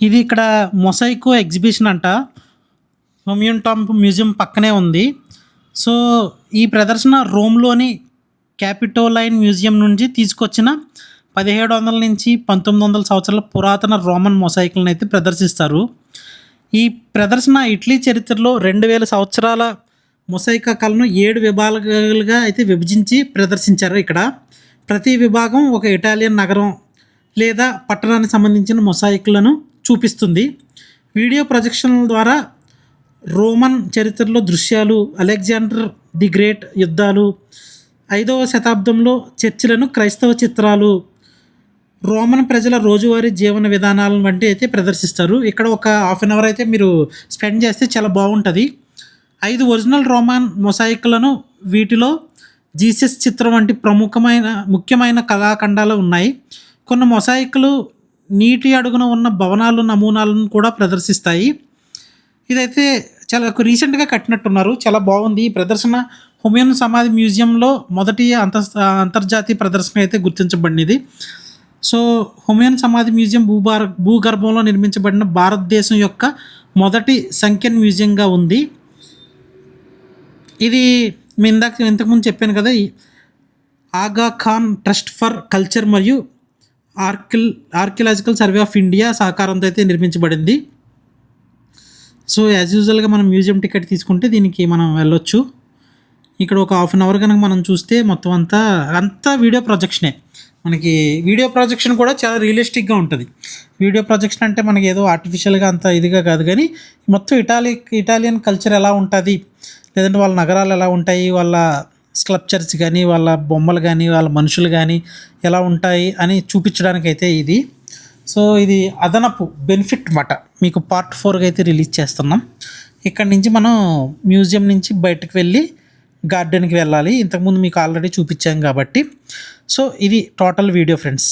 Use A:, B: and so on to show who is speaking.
A: ఇది ఇక్కడ మొసైకో ఎగ్జిబిషన్ అంట. హోమియన్ టాంప్ మ్యూజియం పక్కనే ఉంది. సో ఈ ప్రదర్శన రోమ్లోని క్యాపిటోలైన్ మ్యూజియం నుంచి తీసుకొచ్చిన పదిహేడు వందల నుంచి పంతొమ్మిది వందల సంవత్సరాల పురాతన రోమన్ మొసైకులను అయితే ప్రదర్శిస్తారు. ఈ ప్రదర్శన ఇటలీ చరిత్రలో రెండు వేల సంవత్సరాల మొసైక కళను ఏడు విభాగాలుగా అయితే విభజించి ప్రదర్శించారు ఇక్కడ. ప్రతి విభాగం ఒక ఇటాలియన్ నగరం లేదా పట్టణానికి సంబంధించిన మొసాయిక్లను చూపిస్తుంది. వీడియో ప్రొజెక్షన్ల ద్వారా రోమన్ చరిత్రలో దృశ్యాలు అలెగ్జాండర్ ది గ్రేట్ యుద్ధాలు ఐదవ శతాబ్దంలో చర్చిలను క్రైస్తవ చిత్రాలు రోమన్ ప్రజల రోజువారీ జీవన విధానాలను వంటి అయితే ప్రదర్శిస్తారు. ఇక్కడ ఒక హాఫ్ అన్ అవర్ అయితే మీరు స్పెండ్ చేస్తే చాలా బాగుంటుంది. ఐదు ఒరిజినల్ రోమన్ మొసాయిక్లను వీటిలో జీసస్ చిత్రం వంటి ప్రముఖమైన ముఖ్యమైన కళాఖండాలు ఉన్నాయి. కొన్ని మొసాయిక్లు నీటి అడుగున ఉన్న భవనాలు నమూనాలను కూడా ప్రదర్శిస్తాయి. ఇదైతే చాలా రీసెంట్గా కట్టినట్టున్నారు. చాలా బాగుంది. ఈ ప్రదర్శన హుమయూన్ సమాధి మ్యూజియంలో మొదటి అంత అంతర్జాతీయ ప్రదర్శన అయితే గుర్తించబడినది. సో హుమయూన్ సమాధి మ్యూజియం భూభార భూగర్భంలో నిర్మించబడిన భారతదేశం యొక్క మొదటి సంఖ్యన్ మ్యూజియంగా ఉంది. ఇది మీ ఇందాక ఇంతకుముందు చెప్పాను కదా ఆగా ఖాన్ ట్రస్ట్ ఫర్ కల్చర్ మరియు ఆర్కిల్ ఆర్కియలాజికల్ సర్వే ఆఫ్ ఇండియా సహకారంతో అయితే నిర్మించబడింది. సో యాజ్ యూజువల్గా మనం మ్యూజియం టికెట్ తీసుకుంటే దీనికి మనం వెళ్ళొచ్చు. ఇక్కడ ఒక హాఫ్ అన్ అవర్ కనుక మనం చూస్తే మొత్తం అంతా అంతా వీడియో ప్రొజెక్షనే మనకి వీడియో ప్రొజెక్షన్ కూడా చాలా రియలిస్టిక్గా ఉంటుంది. వీడియో ప్రొజెక్షన్ అంటే మనకి ఏదో ఆర్టిఫిషియల్గా అంత ఇదిగా కాదు కానీ మొత్తం ఇటాలి ఇటాలియన్ కల్చర్ ఎలా ఉంటుంది? లేదంటే వాళ్ళ నగరాలు ఎలా ఉంటాయి? వాళ్ళ స్కల్ప్చర్స్ కానీ వాళ్ళ బొమ్మలు కానీ వాళ్ళ మనుషులు కానీ ఎలా ఉంటాయి అని చూపించడానికి అయితే ఇది. సో ఇది అదనపు బెనిఫిట్ మాట మీకు పార్ట్ ఫోర్గా అయితే రిలీజ్ చేస్తున్నాం. ఇక్కడ నుంచి మనం మ్యూజియం నుంచి బయటకు వెళ్ళి గార్డెన్కి వెళ్ళాలి. ఇంతకుముందు మీకు ఆల్రెడీ చూపించాం కాబట్టి. సో ఇది టోటల్ వీడియో ఫ్రెండ్స్